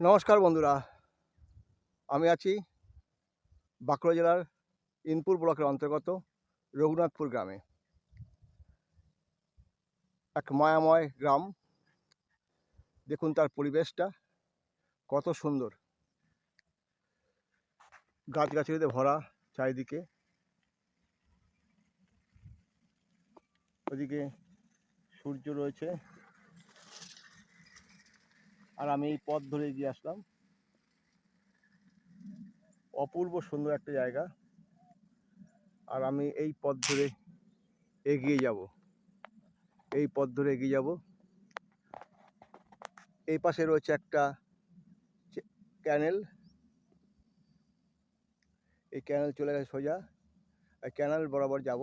নমস্কার বন্ধুরা। আমি আছি বাঁকুড়া জেলার ইনপুর ব্লকের অন্তর্গত রঘুনাথপুর গ্রামে। এক মায়াময় গ্রাম। দেখুন তার পরিবেশটা, কত সুন্দর। গাছগাছালিতে ভরা চারিদিকে। ওদিকে সূর্য রয়েছে। আর আমি এই পথ ধরে এগিয়ে আসলাম। অপূর্ব সুন্দর একটা জায়গা। আর আমি এই পথ ধরে এগিয়ে যাব। এই পথ ধরে এগিয়ে যাব। এই পাশে রয়েছে একটা ক্যানেল। এই ক্যানেল চলে গেছে সোজা। এই ক্যানেল বরাবর যাব।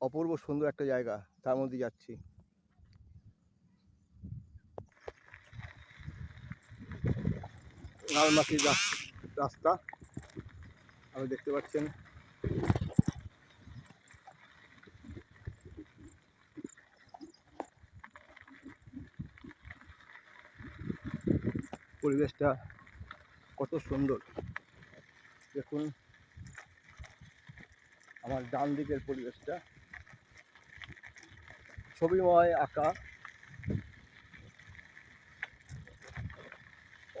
অপূর্ব সুন্দর একটা জায়গা তার মধ্যে যাচ্ছি। লালমাটির রাস- রাস্তা। আপনি দেখতে পাচ্ছেন। পরিবেশটা কত সুন্দর। দেখুন, আমার ডান দিকের পরিবেশটা। ছবিময় আঁকা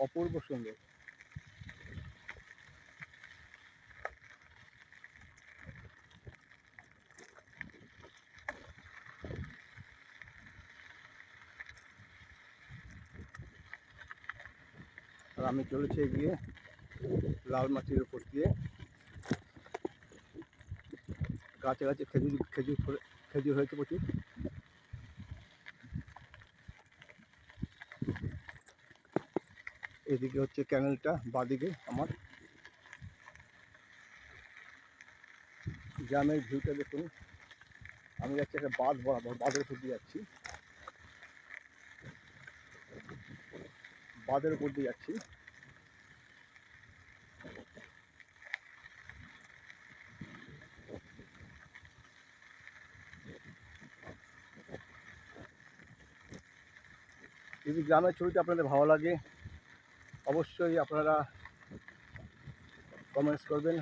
অপূর্ব সুন্দর। আর আমি চলেছি এগিয়ে লাল মাটির উপর দিয়ে। গাছে গাছে খেজুর খেজুর খেজুর হয়েছে প্রচুর। এদিকে হচ্ছে ক্যানেলটা, বাদিকে আমার। গ্রামের ভিউটা দেখুন। আমি যাচ্ছি একটা বাঁধ বরাবর, বাঁধের উপর দিয়ে যাচ্ছি। বাঁধের উপর দিয়ে যাচ্ছি। যদি গ্রামের ছবিটা আপনাদের ভালো লাগে অবশ্যই আপনারা কমেন্টস করবেন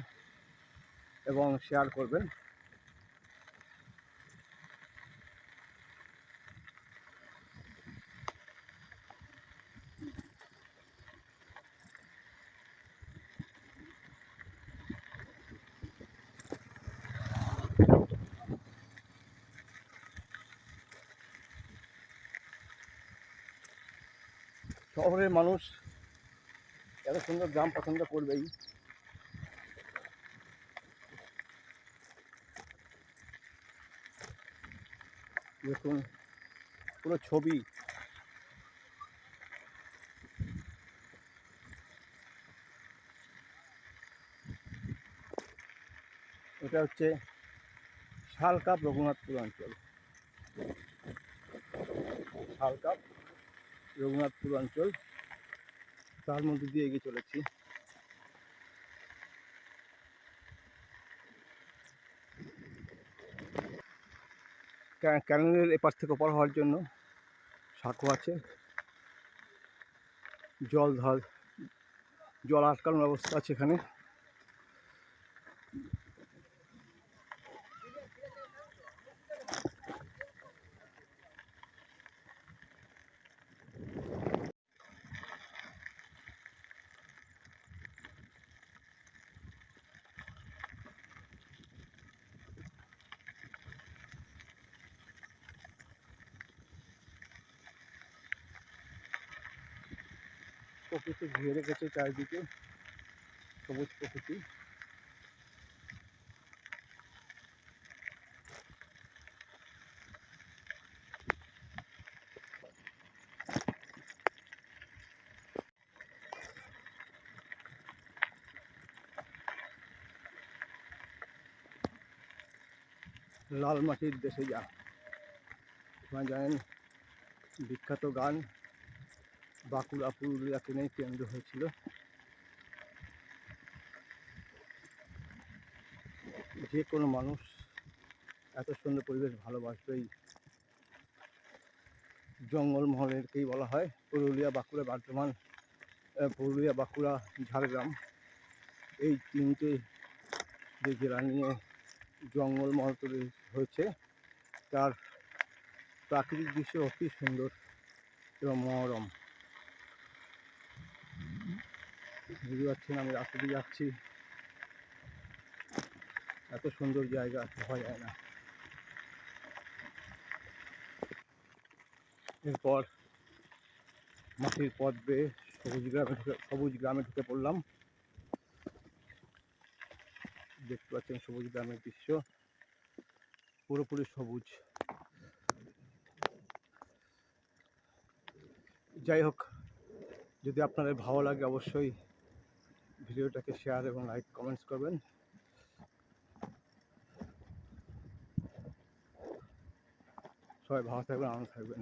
এবং শেয়ার করবেন। শহরের মানুষ এত সুন্দর গ্রাম পছন্দ করবেই। দেখুন, পুরো ছবি। এটা হচ্ছে শালকাপ রঘুনাথপুর অঞ্চল। শালকাপ রঘুনাথপুর অঞ্চল। তার মধ্যে দিয়ে এগিয়ে চলেছি। ক্যা- ক্যানেলের এপার থেকে ওপার হওয়ার জন্য সাঁকো আছে। জল ধর, জল আটকানোর ব্যবস্থা আছে এখানে। প্রকৃতি ঘিরে রেখেছে চারিদিকে সবুজ প্রকৃতি লাল মাটির দেশে যা আপনারা জানেন বিখ্যাত গান বাঁকুড়া পুরুলিয়াকে নিয়ে কেন্দ্র হয়েছিল। যে কোনো মানুষ এত সুন্দর পরিবেশ ভালোবাসবেই জঙ্গলমহলেরকেই বলা হয়। পুরুলিয়া, বাঁকুড়া, বর্ধমান পুরুলিয়া, বাঁকুড়া, ঝাড়গ্রাম এই তিনটে যে জেলা নিয়ে জঙ্গলমহল তৈরি হয়েছে, তার প্রাকৃতিক দৃশ্য অতি সুন্দর এবং মনোরম। বুঝতে পারছেন, আমি রাস্তা দিয়ে যাচ্ছি। এত সুন্দর জায়গা ভাবা যায় না। এরপর মাটির পথ বেয়ে সবুজ গ্রামে সবুজ গ্রামে ঢুকে পড়লাম। দেখতে পাচ্ছেন সবুজ গ্রামের দৃশ্য। পুরোপুরি সবুজ। যাই হোক, যদি আপনাদের ভালো লাগে অবশ্যই ভিডিওটাকে শেয়ার এবং লাইক কমেন্টস করবেন। সবাই ভালো থাকবেন আনন্দ থাকবেন।